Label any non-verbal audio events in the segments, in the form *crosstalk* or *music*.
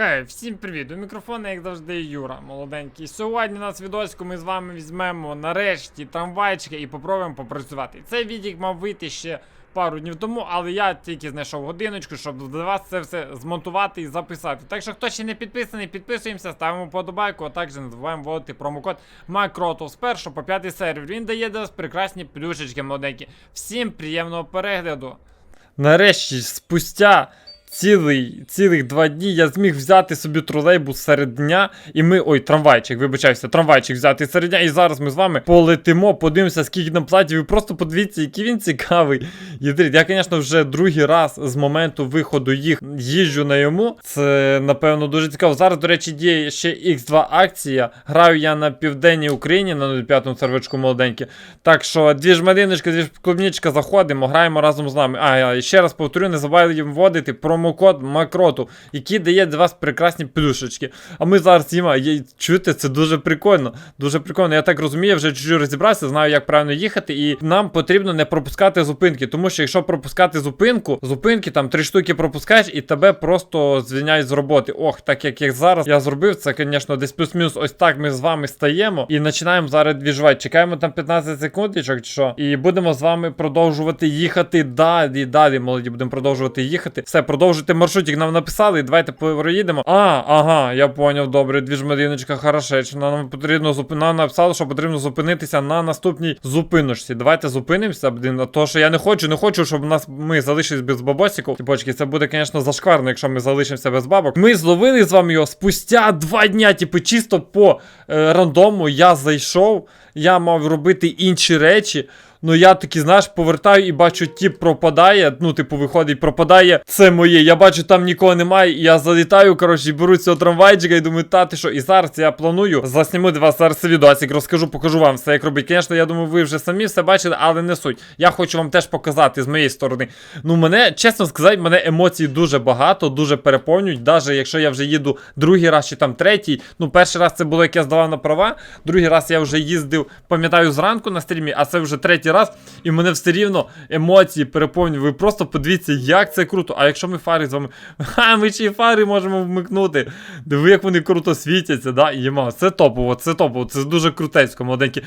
Хей, всім привіт! У мікрофона, як завжди, Юра, молоденький. Сьогодні у нас відосику ми з вами візьмемо нарешті трамвайчики і попробуємо попрацювати. Цей відік мав вийти ще пару днів тому, але я тільки знайшов годиночку, щоб для вас це все змонтувати і записати. Так що, хто ще не підписаний, підписуємося, ставимо подобайку, а також не забуваємо вводити промокод Макротов з 1 по 5 сервер. Він дає для вас прекрасні плюшечки молоденькі. Всім приємного перегляду. Нарешті, спустя цілий, цілих два дні я зміг взяти собі тролейбус серед дня, і ми. Ой, трамвайчик, вибачаюся, трамвайчик взяти серед дня. І зараз ми з вами полетимо, подивимося, скільки нам платять. Ви просто подивіться, який він цікавий. Єдрить, я, звісно, вже другий раз з моменту виходу їх їжджу на йому. Це, напевно, дуже цікаво. Зараз, до речі, діє ще X2 акція. Граю я на південній Україні на 05-му сервечку молоденькі. Так що дві ж малиночка, дві ж клубнічка заходимо, граємо разом з нами. А, я ще раз повторю, не забувайте вводити промокод Макроту, який дає для вас прекрасні плюшечки. А ми зараз їмо. Чуєте, це дуже прикольно. Дуже прикольно. Я так розумію, вже чуть-чуть розібрався, знаю, як правильно їхати, і нам потрібно не пропускати зупинки. Тому що якщо пропускати зупинку, зупинки там три штуки пропускаєш, і тебе просто звільняють з роботи. Ох, так як як зараз я зробив, це, звісно, десь плюс-мінус ось так ми з вами стаємо і починаємо зараз двіжувати. Чекаємо там 15 секундочок, чи що, і будемо з вами продовжувати їхати далі, далі, молоді, будемо продовжувати їхати. Все, продовжуйте маршрутик нам написали, і давайте проїдемо. А, ага, я поняв, добре, двіж Маріночка, хорошечно. Нам потрібно зуп... Нам написали, що потрібно зупинитися на наступній зупиночці. Давайте зупинимося, блін, а то що я не хочу, не хочу, щоб нас ми залишились без бабосиків. Типочки, це буде, звісно, зашкварно, якщо ми залишимося без бабок. Ми зловили з вами його спустя два дня, типу, чисто по е, рандому. Я зайшов, я мав робити інші речі. Ну я таки, знаєш, повертаю і бачу, тіп пропадає. Ну, типу, виходить, пропадає. Це моє. Я бачу, там нікого немає. І я залітаю, коротше, і беру цього трамвайчика і думаю, та ти що, і зараз я планую. Засніму для вас зараз відосик, розкажу, покажу вам все, як робити. Звісно, я думаю, ви вже самі все бачили, але не суть. Я хочу вам теж показати з моєї сторони. Ну, мене, чесно сказати, мене емоцій дуже багато, дуже переповнюють. Навіть якщо я вже їду другий раз чи там третій. Ну, перший раз це було, як я здавав на права. Другий раз я вже їздив, пам'ятаю, зранку на стрімі, а це вже третій раз, і мене все рівно емоції переповнюють. Ви просто подивіться, як це круто. А якщо ми фари з вами. *laughs* Ха, ми ще й фари можемо вмикнути. Диви, як вони круто світяться, да? Єма, це топово, це топово, це дуже крутецько, молоденькі.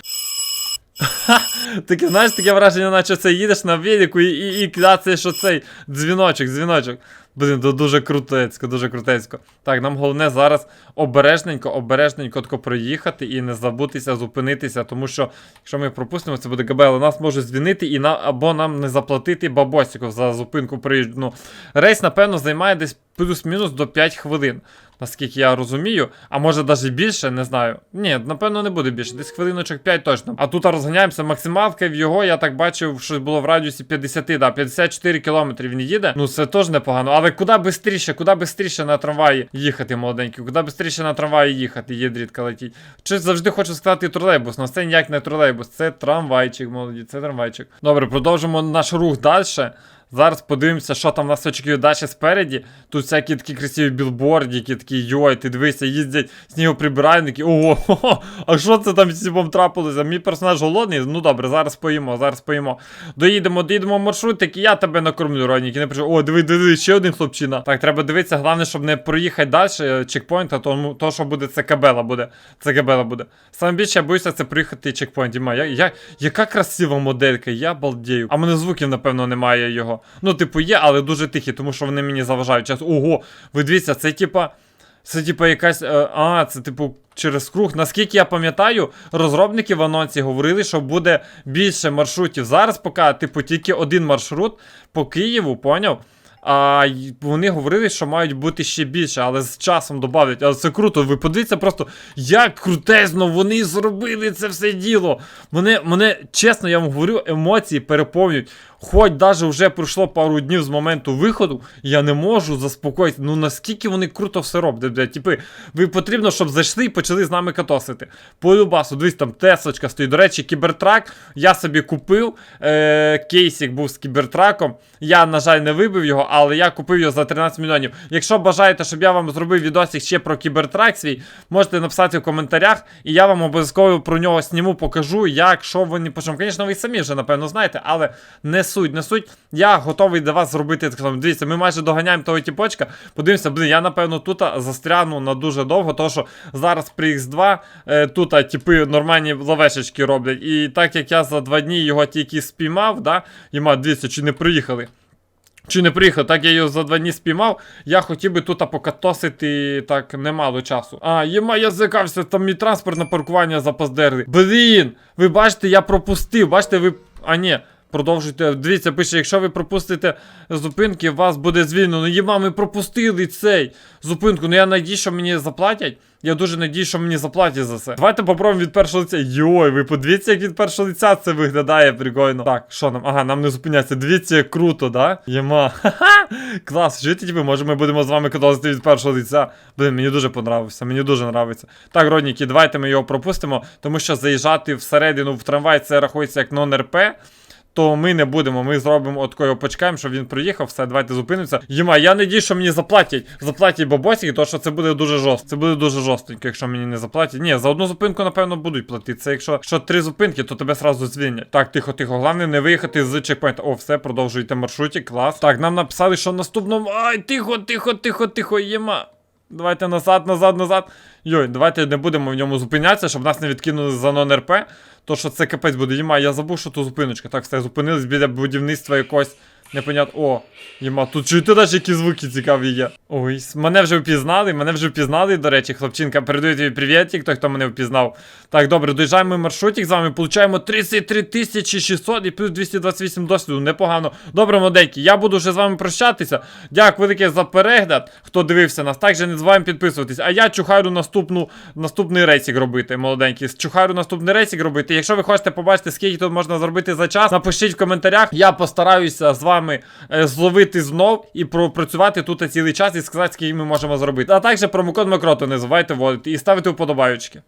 Таке, знаєш, таке враження, наче це їдеш на велику і, і, і кидаться, що цей дзвіночок, дзвіночок. Блін, то дуже крутецько, дуже крутецько. Так, нам головне зараз обережненько, обережненько тако проїхати і не забутися зупинитися, тому що якщо ми пропустимо, це буде ГБ, але нас можуть звільнити і на, або нам не заплатити бабосиків за зупинку приїзду. Ну, рейс, напевно, займає десь плюс-мінус до 5 хвилин. Наскільки я розумію, а може навіть більше, не знаю. Ні, напевно, не буде більше, десь хвилиночок 5 точно. А тут розганяємося максималка в його, я так бачив, що було в радіусі 50, да, 54 кілометри він їде. Ну це теж непогано. Але куди швидше, куди швидше на трамваї їхати, молоденькі, куди швидше на трамваї їхати, єдрідка летіть. Чи завжди хочу сказати тролейбус, але це ніяк не тролейбус, це трамвайчик, молоді, це трамвайчик. Добре, продовжимо наш рух далі. Зараз подивимося, що там нас очікує далі спереді. Тут всякі такі красиві білбордики, такі йой, ти дивися, їздять снігоприбиральники. Ого, хо-хо, *laughs* а що це там з цим трапилося? Мій персонаж голодний. Ну добре, зараз поїмо, зараз поїмо. Доїдемо, доїдемо маршрутик, і я тебе накормлю, Ронік. І не прийшов. О, диви, диви, ще один хлопчина. Так, треба дивитися, головне, щоб не проїхати далі е, чекпоінт, а то, то, що буде, це кабела буде. Це кабела буде. Саме більше я боюся це проїхати чекпоінт. Я, я, яка красива моделька, я балдею. А мене звуків, напевно, немає його. Ну, типу, є, але дуже тихі, тому що вони мені заважають. Час. Ого, ви дивіться, це типа. Це типа якась. е, А, це типу через круг. Наскільки я пам'ятаю, розробники в анонсі говорили, що буде більше маршрутів. Зараз поки, типу, тільки один маршрут по Києву, поняв? А вони говорили, що мають бути ще більше, але з часом додають. Але це круто. Ви подивіться просто, як крутезно вони зробили це все діло. Мене, мене чесно, я вам говорю, емоції переповнюють. Хоч навіть вже пройшло пару днів з моменту виходу, я не можу заспокоїти. Ну наскільки вони круто все роблять. Типи, ви потрібно, щоб зайшли і почали з нами катосити. По любасу, дивись, там Теслочка стоїть. До речі, кібертрак я собі купив. Е, кейсик був з кібертраком. Я, на жаль, не вибив його, але я купив його за 13 мільйонів. Якщо бажаєте, щоб я вам зробив відосик ще про кібертрак свій, можете написати в коментарях, і я вам обов'язково про нього сніму, покажу, як, що вони почнемо. Звісно, ви самі вже напевно знаєте, але не суть, не суть. Я готовий для вас зробити так само. Дивіться, ми майже доганяємо того тіпочка. Подивимося, блін, я напевно тут застряну на дуже довго, тому що зараз при X2 е, тут типи нормальні ловешечки роблять. І так як я за два дні його тільки спіймав, да, Єма, дивіться, чи не приїхали. Чи не приїхав, так я його за два дні спіймав. Я хотів би тут покатосити так немало часу. А, єма, я злякався, там мій транспорт на паркування запоздерли. Блін, ви бачите, я пропустив. Бачите, ви. А ні. Продовжуйте. Дивіться, пише, якщо ви пропустите зупинки, вас буде звільнено. Єма, ми пропустили цей зупинку. Ну я надію, що мені заплатять. Я дуже надію, що мені заплатять за це. Давайте попробуємо від першого лиця. Йой, ви подивіться, як від першого лиця це виглядає прикольно. Так, що нам? Ага, нам не зупиняться. Дивіться, як круто, да? Єма. Ха-ха! Клас, жити типу, може ми будемо з вами кататися від першого лиця. Блин, мені дуже понравився, мені дуже нравиться. Так, родніки, давайте ми його пропустимо, тому що заїжджати всередину в трамвай це рахується як нон-РП. То ми не будемо, ми зробимо от такого почекаємо, щоб він приїхав, все, давайте зупинимося. Єма, я надію, що мені заплатять. Заплатять бабосики, то що це буде дуже жорстко. Це буде дуже жорстко, якщо мені не заплатять. Ні, за одну зупинку, напевно, будуть платити. Це якщо що три зупинки, то тебе сразу звільнять. Так, тихо, тихо. Головне не виїхати з чекпоінта. О, все, продовжуйте маршрутик, клас. Так, нам написали, що наступному. Ай, тихо, тихо, тихо, тихо, єма. Давайте назад, назад, назад. Йой, давайте не будемо в ньому зупинятися, щоб нас не відкинули за нон-РП. То що це капець буде. Діма, я забув, що тут зупиночка. Так, все, зупинились біля будівництва якогось. Непонятно. О, Єма, тут чуєте навіть які звуки цікаві є. Ой, мене вже впізнали, мене вже впізнали, до речі, хлопчинка, передаю тобі привіт, той, хто мене впізнав. Так, добре, доїжджаємо маршрутик з вами, получаємо 33 600 і плюс 228 досвіду, непогано. Добре, модельки, я буду вже з вами прощатися. Дякую велике за перегляд, хто дивився нас. Також не забуваємо підписуватись. А я чухарю наступну, наступний рейсик робити, молоденький. Чухарю наступний рейсик робити. Якщо ви хочете побачити, скільки тут можна зробити за час, напишіть в коментарях. Я постараюся з вами е, зловити знов і пропрацювати тут цілий час і сказати, скільки ми можемо зробити. А також промокод Макрото не забувайте вводити і ставити вподобайочки.